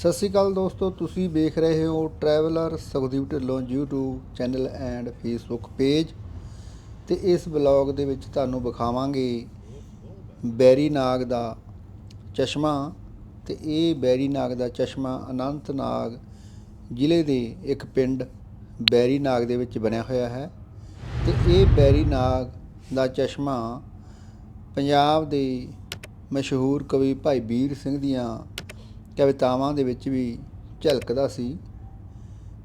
ਸਤਿ ਸ਼੍ਰੀ ਅਕਾਲ ਦੋਸਤੋ, ਤੁਸੀਂ ਵੇਖ ਰਹੇ ਹੋ traveller Sukhdeep Dhillon YouTube channel and Facebook page ਤੇ ਇਸ ਬਲੌਗ ਦੇ ਵਿੱਚ ਤੁਹਾਨੂੰ ਵਿਖਾਵਾਂਗੇ ਬੈਰੀ ਨਾਗ ਦਾ ਚਸ਼ਮਾ ਤੇ ਇਹ ਬੈਰੀ ਨਾਗ ਦਾ ਚਸ਼ਮਾ ਅਨੰਤਨਾਗ ਜ਼ਿਲ੍ਹੇ ਦੇ ਇੱਕ ਪਿੰਡ ਬੈਰੀ ਨਾਗ ਦੇ ਵਿੱਚ ਬਣਿਆ ਹੋਇਆ ਹੈ ਤੇ ਇਹ ਬੈਰੀ ਨਾਗ ਦਾ ਚਸ਼ਮਾ ਪੰਜਾਬ ਦੇ ਮਸ਼ਹੂਰ ਕਵੀ ਭਾਈ ਵੀਰ ਸਿੰਘ ਦੀਆਂ ਕਵਿਤਾਵਾਂ ਦੇ ਵਿੱਚ ਵੀ ਝਲਕਦਾ ਸੀ।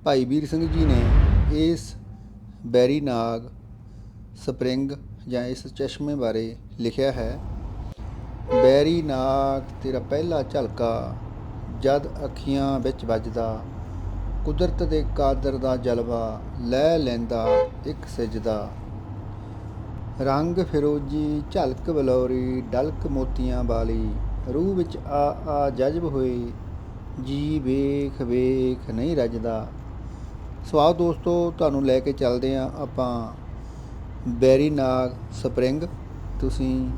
ਭਾਈ ਵੀਰ ਸਿੰਘ ਜੀ ਨੇ ਇਸ ਬੈਰੀ ਨਾਗ ਸਪਰਿੰਗ ਜਾਂ ਇਸ ਚਸ਼ਮੇ ਬਾਰੇ ਲਿਖਿਆ ਹੈ, ਬੈਰੀ ਨਾਗ, ਤੇਰਾ ਪਹਿਲਾ ਝਲਕਾ ਜਦ ਅੱਖੀਆਂ ਵਿੱਚ ਵੱਜਦਾ, ਕੁਦਰਤ ਦੇ ਕਾਦਰ ਦਾ ਜਲਵਾ ਲੈ ਲੈਂਦਾ, ਇੱਕ ਸਜਦਾ। ਰੰਗ ਫਿਰੋਜੀ ਝਲਕ ਬਲੌਰੀ, ਡਲਕ ਮੋਤੀਆਂ ਵਾਲੀ ਰੂਹ ਵਿੱਚ ਆ ਆ ਜਜ਼ਬ ਹੋਏ, ਜੀ ਵੇਖ ਵੇਖ ਨਹੀਂ ਰੱਜਦਾ। ਸਵਾਲ ਦੋਸਤੋ, ਤੁਹਾਨੂੰ ਲੈ ਕੇ ਚੱਲਦੇ ਆ ਆਪਾਂ ਬੈਰੀਨਾਗ ਸਪਰਿੰਗ। ਤੁਸੀਂ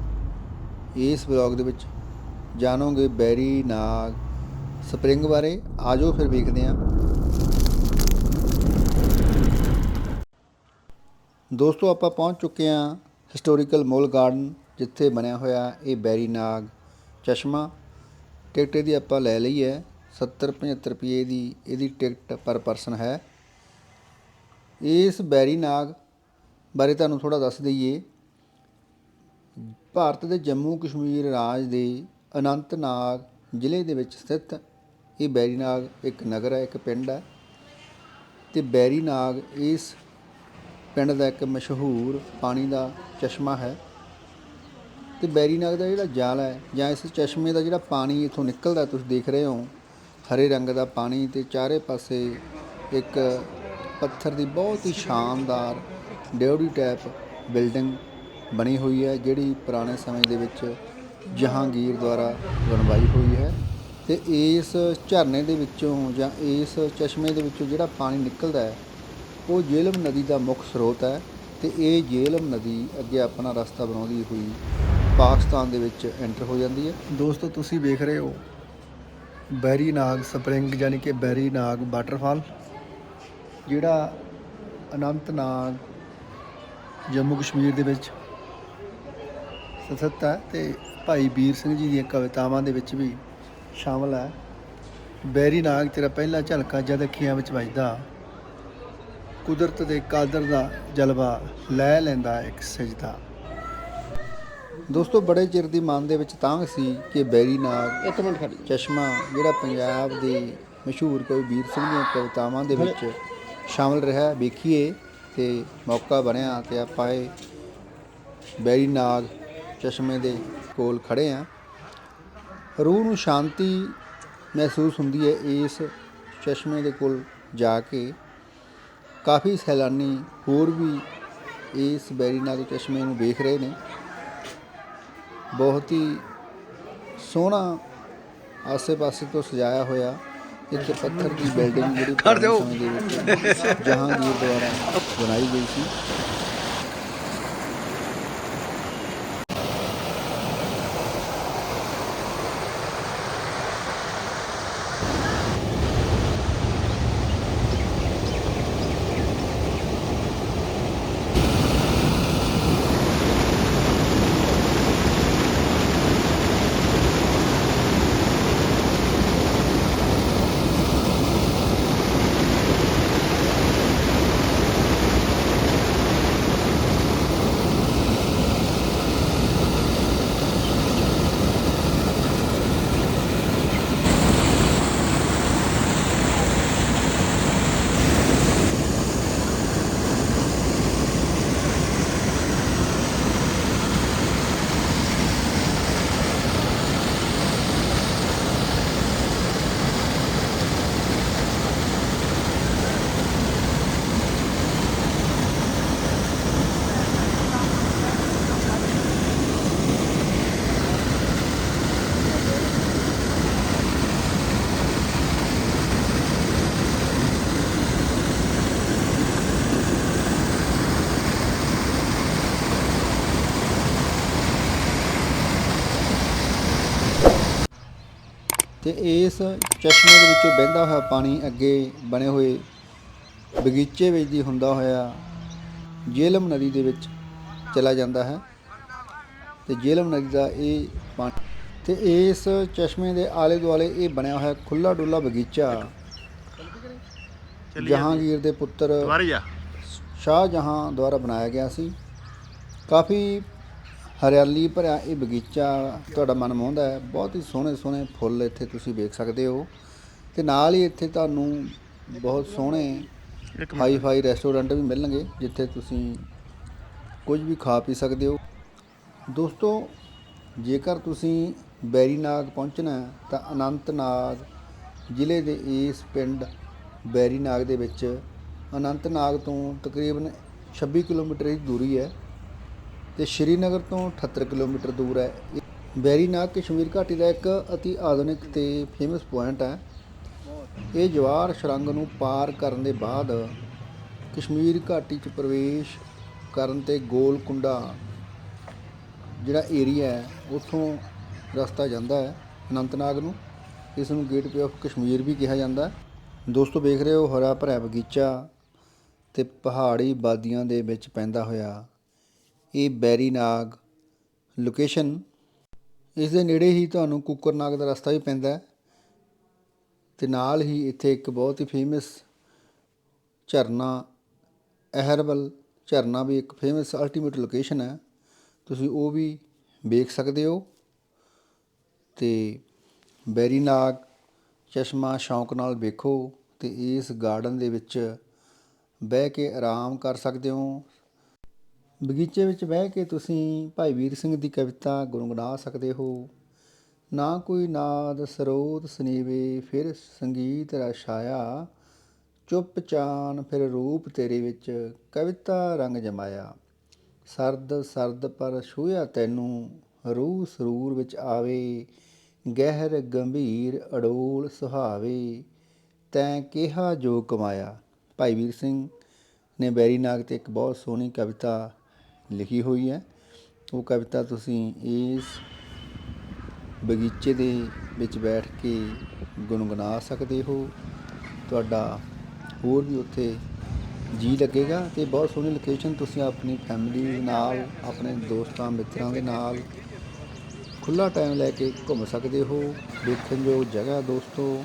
ਇਸ ਵਲੌਗ ਦੇ ਵਿੱਚ ਜਾਣੋਗੇ ਬੈਰੀਨਾਗ ਸਪਰਿੰਗ ਬਾਰੇ। ਆਜੋ ਫਿਰ ਵੇਖਦੇ ਹਾਂ। ਦੋਸਤੋ, ਆਪਾਂ ਪਹੁੰਚ ਚੁੱਕੇ ਹਾਂ ਹਿਸਟੋਰੀਕਲ ਮੋਲ ਗਾਰਡਨ ਜਿੱਥੇ ਬਣਿਆ ਹੋਇਆ ਇਹ ਬੈਰੀਨਾਗ ਚਸ਼ਮਾ ਟਿਕਟ ਇਹਦੀ ਆਪਾਂ ਲੈ ਲਈ ਹੈ 70 75 ਰੁਪਏ ਦੀ ਇਹਦੀ ਟਿਕਟ ਪਰ ਪਰਸਨ ਹੈ। ਇਸ ਬੈਰੀ ਨਾਗ ਬਾਰੇ ਤੁਹਾਨੂੰ ਥੋੜਾ ਦੱਸ ਦਈਏ। ਭਾਰਤ ਦੇ ਜੰਮੂ ਕਸ਼ਮੀਰ ਰਾਜ ਦੇ ਅਨੰਤਨਾਗ ਜ਼ਿਲ੍ਹੇ ਦੇ ਵਿੱਚ ਸਥਿਤ ਇਹ ਬੈਰੀ ਨਾਗ ਇੱਕ ਨਗਰ ਹੈ, ਇੱਕ ਪਿੰਡ ਹੈ। ਤੇ ਬੈਰੀ ਨਾਗ ਇਸ ਪਿੰਡ ਦਾ ਇੱਕ ਮਸ਼ਹੂਰ ਪਾਣੀ ਦਾ ਚਸ਼ਮਾ ਹੈ। ਤੇ ਬੈਰੀਨਾਗ ਦਾ ਜਿਹੜਾ ਜਾਲ ਹੈ ਜਾਂ ਇਸ ਚਸ਼ਮੇ ਦਾ ਜਿਹੜਾ ਪਾਣੀ ਇੱਥੋਂ ਨਿਕਲਦਾ ਤੁਸੀਂ ਦੇਖ ਰਹੇ ਹੋ, ਹਰੇ ਰੰਗ ਦਾ ਪਾਣੀ ਤੇ ਚਾਰੇ ਪਾਸੇ ਇੱਕ ਪੱਥਰ ਦੀ ਬਹੁਤ ਹੀ ਸ਼ਾਨਦਾਰ ਡਿਓੜੀ ਟੈਪ ਬਿਲਡਿੰਗ ਬਣੀ ਹੋਈ ਹੈ, ਜਿਹੜੀ ਪੁਰਾਣੇ ਸਮੇਂ ਦੇ ਵਿੱਚ ਜਹਾਂਗੀਰ ਦੁਆਰਾ ਬਣਵਾਈ ਹੋਈ ਹੈ ਤੇ ਇਸ ਝਰਨੇ ਦੇ ਵਿੱਚੋਂ ਜਾਂ ਇਸ ਚਸ਼ਮੇ ਦੇ ਵਿੱਚੋਂ ਜਿਹੜਾ ਪਾਣੀ ਨਿਕਲਦਾ ਹੈ, ਉਹ ਜੇਲਮ ਨਦੀ ਦਾ ਮੁੱਖ ਸਰੋਤ ਹੈ ਤੇ ਇਹ ਜੇਲਮ ਨਦੀ ਅੱਗੇ ਆਪਣਾ ਰਸਤਾ ਬਣਾਉਂਦੀ ਹੋਈ ਪਾਕਿਸਤਾਨ ਦੇ ਵਿੱਚ ਐਂਟਰ ਹੋ ਜਾਂਦੀ ਹੈ। ਦੋਸਤੋ, ਤੁਸੀਂ ਵੇਖ ਰਹੇ ਹੋ ਬੈਰੀ ਨਾਗ ਸਪਰਿੰਗ, ਯਾਨੀ ਕਿ ਬੈਰੀ ਨਾਗ ਵਾਟਰਫਾਲ, ਜਿਹੜਾ ਅਨੰਤਨਾਗ ਜੰਮੂ ਕਸ਼ਮੀਰ ਦੇ ਵਿੱਚ ਸਥਿਤ ਹੈ ਤੇ ਭਾਈ ਵੀਰ ਸਿੰਘ ਜੀ ਦੀਆਂ ਕਵਿਤਾਵਾਂ ਦੇ ਵਿੱਚ ਵੀ ਸ਼ਾਮਲ ਹੈ। ਬੈਰੀ ਨਾਗ ਤੇਰਾ ਪਹਿਲਾ ਝਲਕਾ ਜਦ ਅੱਖੀਆਂ ਵਿੱਚ ਵੱਜਦਾ, ਕੁਦਰਤ ਦੇ ਕਾਦਰ ਦਾ ਜਲਵਾ ਲੈ ਲੈਂਦਾ ਇੱਕ ਸਜਦਾ। ਦੋਸਤੋ ਬੜੇ ਚਿਰ ਦੀ ਮਨ ਦੇ ਵਿੱਚ ਤਾਂਘ ਸੀ ਕਿ ਬੈਰੀ ਨਾਗ ਇੱਕ ਮਿੰਟ ਖੜੀ ਚਸ਼ਮਾ ਜਿਹੜਾ ਪੰਜਾਬ ਦੇ ਮਸ਼ਹੂਰ ਕੋਈ ਵੀਰ ਸਿੰਘ ਦੀਆਂ ਕਵਿਤਾਵਾਂ ਦੇ ਵਿੱਚ ਸ਼ਾਮਲ ਰਿਹਾ ਵੇਖੀਏ ਤੇ ਮੌਕਾ ਬਣਿਆ ਤੇ ਆਪਾਂ ਇਹ ਬੈਰੀ ਨਾਗ ਚਸ਼ਮੇ ਦੇ ਕੋਲ ਖੜੇ ਆ। ਰੂਹ ਨੂੰ ਸ਼ਾਂਤੀ ਮਹਿਸੂਸ ਹੁੰਦੀ ਹੈ ਇਸ ਚਸ਼ਮੇ ਦੇ ਕੋਲ ਜਾ ਕੇ। ਕਾਫੀ ਸੈਲਾਨੀ ਹੋਰ ਵੀ ਇਸ ਬੈਰੀ ਨਾਗ ਚਸ਼ਮੇ ਨੂੰ ਵੇਖ ਰਹੇ ਨੇ। ਬਹੁਤ ਹੀ ਸੋਹਣਾ ਆਸੇ-ਪਾਸੇ ਤੋਂ ਸਜਾਇਆ ਹੋਇਆ ਇੱਕ ਪੱਥਰ ਦੀ ਬਿਲਡਿੰਗ ਜਿਹੜੀ ਵਿੱਚ ਜਹਾਂਗੀਰ ਦੁਆਰਾ ਬਣਾਈ ਗਈ ਸੀ। ਤੇ ਇਸ ਚਸ਼ਮੇ ਦੇ ਵਿੱਚੋਂ ਵਹਿੰਦਾ ਹੋਇਆ ਪਾਣੀ ਅੱਗੇ ਬਣੇ ਹੋਏ ਬਗੀਚੇ ਵਿੱਚ ਦੀ ਹੁੰਦਾ ਹੋਇਆ ਜੇਲਮ ਨਦੀ ਦੇ ਵਿੱਚ ਚਲਾ ਜਾਂਦਾ ਹੈ ਤੇ ਜੇਲਮ ਨਦੀ ਦਾ ਇਹ ਪਾਣੀ ਤੇ ਇਸ ਚਸ਼ਮੇ ਦੇ ਆਲੇ ਦੁਆਲੇ ਇਹ ਬਣਿਆ ਹੋਇਆ ਖੁੱਲਾ ਡੁੱਲਾ ਬਗੀਚਾ ਜਹਾਂਗੀਰ ਦੇ ਪੁੱਤਰ ਦੁਬਾਰਾ ਜਾ। ਸ਼ਾਹਜਹਾਂ ਦੁਆਰਾ ਬਣਾਇਆ ਗਿਆ ਸੀ। ਕਾਫੀ ਹਰਿਆਲੀ ਭਰਿਆ ਇਹ ਬਗੀਚਾ ਤੁਹਾਡਾ ਮਨ ਮੋਹਦਾ ਹੈ। ਬਹੁਤ ਹੀ ਸੋਹਣੇ ਸੋਹਣੇ ਫੁੱਲ ਇੱਥੇ ਤੁਸੀਂ ਵੇਖ ਸਕਦੇ ਹੋ। ਤੇ ਨਾਲ ਹੀ ਇੱਥੇ ਤੁਹਾਨੂੰ ਬਹੁਤ ਸੋਹਣੇ ਹਾਈ ਫਾਈ ਰੈਸਟੋਰੈਂਟ ਵੀ ਮਿਲਣਗੇ ਜਿੱਥੇ ਤੁਸੀਂ ਕੁਝ ਵੀ ਖਾ ਪੀ ਸਕਦੇ ਹੋ। ਦੋਸਤੋ ਜੇਕਰ ਤੁਸੀਂ ਬੈਰੀਨਾਗ ਪਹੁੰਚਣਾ ਹੈ ਤਾਂ ਅਨੰਤਨਾਗ ਜ਼ਿਲ੍ਹੇ ਦੇ ਇਸ ਪਿੰਡ ਬੈਰੀਨਾਗ ਦੇ ਵਿੱਚ ਅਨੰਤਨਾਗ ਤੋਂ ਤਕਰੀਬਨ 26 ਕਿਲੋਮੀਟਰ ਦੀ ਦੂਰੀ ਹੈ। ਤੇ ਸ਼੍ਰੀਨਗਰ ਤੋਂ 78 ਕਿਲੋਮੀਟਰ ਦੂਰ ਹੈ। ਇਹ ਬੈਰੀਨਾਗ ਕਸ਼ਮੀਰ ਘਾਟੀ ਦਾ ਇੱਕ ਅਤੀ ਆਧੁਨਿਕ ਤੇ ਫੇਮਸ ਪੁਆਇੰਟ ਹੈ। ਇਹ ਜਵਾਰ ਸੁਰੰਗ ਨੂੰ ਪਾਰ ਕਰਨ ਦੇ ਬਾਅਦ ਕਸ਼ਮੀਰ ਘਾਟੀ 'ਚ ਪ੍ਰਵੇਸ਼ ਕਰਨ ਤੇ ਗੋਲਕੁੰਡਾ ਜਿਹੜਾ ਏਰੀਆ ਹੈ, ਉੱਥੋਂ ਰਸਤਾ ਜਾਂਦਾ ਹੈ ਅਨੰਤਨਾਗ ਨੂੰ। ਇਸ ਨੂੰ ਗੇਟਵੇ ਆਫ ਕਸ਼ਮੀਰ ਵੀ ਕਿਹਾ ਜਾਂਦਾ ਹੈ। ਦੋਸਤੋ, ਵੇਖ ਰਹੇ ਹੋ ਹਰਾ ਭਰਿਆ ਬਗੀਚਾ ਤੇ ਪਹਾੜੀ ਬਾਦੀਆਂ ਦੇ ਵਿੱਚ ਪੈਂਦਾ ਹੋਇਆ ਇਹ ਬੈਰੀਨਾਗ ਲੋਕੇਸ਼ਨ ਇਸ ਦੇ ਨੇੜੇ ਹੀ ਤੁਹਾਨੂੰ ਕੁੱਕਰ ਨਾਗ ਦਾ ਰਸਤਾ ਵੀ ਪੈਂਦਾ ਹੈ ਤੇ ਨਾਲ ਹੀ ਇੱਥੇ ਇੱਕ ਬਹੁਤ ਹੀ ਫੇਮਸ ਝਰਨਾ ਅਹਿਰਬਲ ਝਰਨਾ ਵੀ ਇੱਕ ਫੇਮਸ ਅਲਟੀਮੇਟ ਲੋਕੇਸ਼ਨ ਹੈ। ਤੁਸੀਂ ਉਹ ਵੀ ਵੇਖ ਸਕਦੇ ਹੋ। ਤੇ ਬੈਰੀਨਾਗ ਚਸ਼ਮਾ ਸ਼ੌਂਕ ਨਾਲ ਵੇਖੋ ਤੇ ਇਸ ਗਾਰਡਨ ਦੇ ਵਿੱਚ ਬਹਿ ਕੇ ਆਰਾਮ ਕਰ ਸਕਦੇ ਹੋ। ਬਗੀਚੇ ਵਿੱਚ ਬਹਿ ਕੇ ਤੁਸੀਂ ਭਾਈ ਵੀਰ ਸਿੰਘ ਦੀ ਕਵਿਤਾ ਗੁੰਗੁਣਾ ਸਕਦੇ ਹੋ। ਨਾ ਕੋਈ ਨਾਦ ਸਰੋਤ ਸਨੀਵੇ, ਫਿਰ ਸੰਗੀਤ ਰਛਾਇਆ ਚੁੱਪ ਚਾਨ ਫਿਰ ਰੂਪ ਤੇਰੇ ਵਿੱਚ, ਕਵਿਤਾ ਰੰਗ ਜਮਾਇਆ। ਸਰਦ ਸਰਦ ਪਰ ਛੂਇਆ ਤੈਨੂੰ, ਰੂਹ ਸਰੂਰ ਵਿੱਚ ਆਵੇ। ਗਹਿਰ ਗੰਭੀਰ ਅਡੋਲ ਸੁਹਾਵੇ। ਤੈਂ ਕਿਹਾ ਜੋ ਕਮਾਇਆ। ਭਾਈ ਵੀਰ ਸਿੰਘ ਨੇ ਬੈਰੀਨਾਗ ਤੇ ਇੱਕ ਬਹੁਤ ਸੋਹਣੀ ਕਵਿਤਾ ਲਿਖੀ ਹੋਈ ਹੈ। ਉਹ ਕਵਿਤਾ ਤੁਸੀਂ ਇਸ ਬਗੀਚੇ ਦੇ ਵਿੱਚ ਬੈਠ ਕੇ ਗੁੰਗੁਣਾ ਸਕਦੇ ਹੋ। ਤੁਹਾਡਾ ਹੋਰ ਵੀ ਉੱਥੇ ਜੀ ਲੱਗੇਗਾ ਤੇ ਬਹੁਤ ਸੋਹਣੀ ਲੋਕੇਸ਼ਨ ਤੁਸੀਂ ਆਪਣੀ ਫੈਮਿਲੀ ਨਾਲ, ਆਪਣੇ ਦੋਸਤਾਂ, ਮਿੱਤਰਾਂ ਦੇ ਨਾਲ ਖੁੱਲਾ ਟਾਈਮ ਲੈ ਕੇ ਘੁੰਮ ਸਕਦੇ ਹੋ। ਦੇਖਣ ਯੋਗ ਜਗ੍ਹਾ ਦੋਸਤੋ।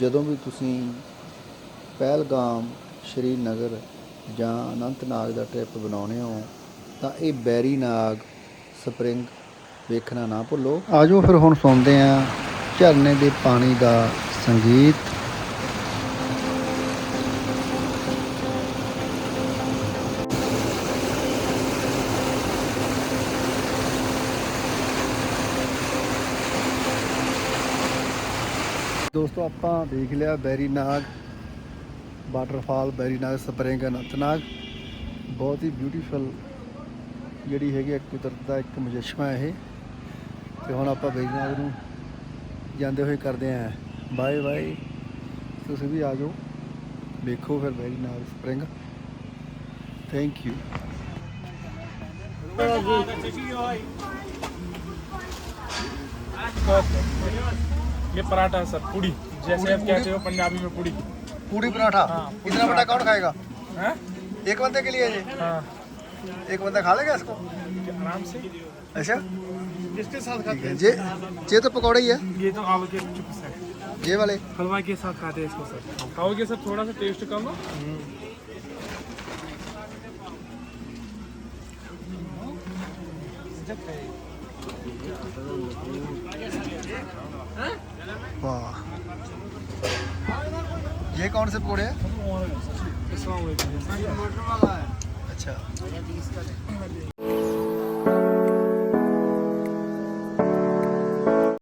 ਜਦੋਂ ਵੀ ਤੁਸੀਂ ਪਹਿਲਗਾਮ ਸ਼੍ਰੀਨਗਰ ਜਾਂ ਅਨੰਤਨਾਗ ਦਾ ਟ੍ਰਿਪ ਬਣਾਉਣੇ ਹੋ ਤਾਂ ਇਹ ਬੈਰੀਨਾਗ ਸਪਰਿੰਗ ਵੇਖਣਾ ਨਾ ਭੁੱਲੋ। ਆਜੋ ਫਿਰ ਹੁਣ ਸੁਣਦੇ ਆਂ ਝਰਨੇ ਦੇ ਪਾਣੀ ਦਾ ਸੰਗੀਤ। ਦੋਸਤੋ, ਆਪਾਂ ਦੇਖ ਲਿਆ ਬੈਰੀਨਾਗ ਵਾਟਰਫਾਲ ਬੈਰੀਨਾਗ ਸਪਰਿੰਗ ਅਨੰਤਨਾਗ ਬਹੁਤ ਹੀ ਬਿਊਟੀਫੁਲ ਜਿਹੜੀ ਹੈਗੀ ਹੈ ਕੁਦਰਤ ਦਾ ਇੱਕ ਮੁਜੱਸਮਾ ਹੈ ਇਹ ਤੇ ਹੁਣ ਆਪਾਂ ਬੈਰੀਨਾਗ ਨੂੰ ਜਾਂਦੇ ਹੋਏ ਕਰਦੇ ਆਂ ਬਾਏ ਬਾਏ ਤੁਸੀਂ ਵੀ ਆ ਜਾਓ ਵੇਖੋ ਫਿਰ ਬੈਰੀਨਾਗ ਸਪਰਿੰਗ ਥੈਂਕ ਯੂ ये पराठा है सर पूड़ी जैसे आप कहते हो पंजाबी में पूड़ी पूरी पराठा हाँ, पूरी इतना बड़ा कौन खाएगा हैं? एक बंदे के लिए जी हाँ एक बंदा खा लेगा इसको? आराम से। अच्छा। किसके साथ ठीक है। ये ये तो पकौड़े ही है। ये तो आलू के चिप्स है। ये वाले। हलवा के साथ खाते हैं इसको सर। खाओगे सर थोड़ा सा टेस्ट कर लो वाह। ये कौन से पकौड़े हैं। ਅੱਛਾ।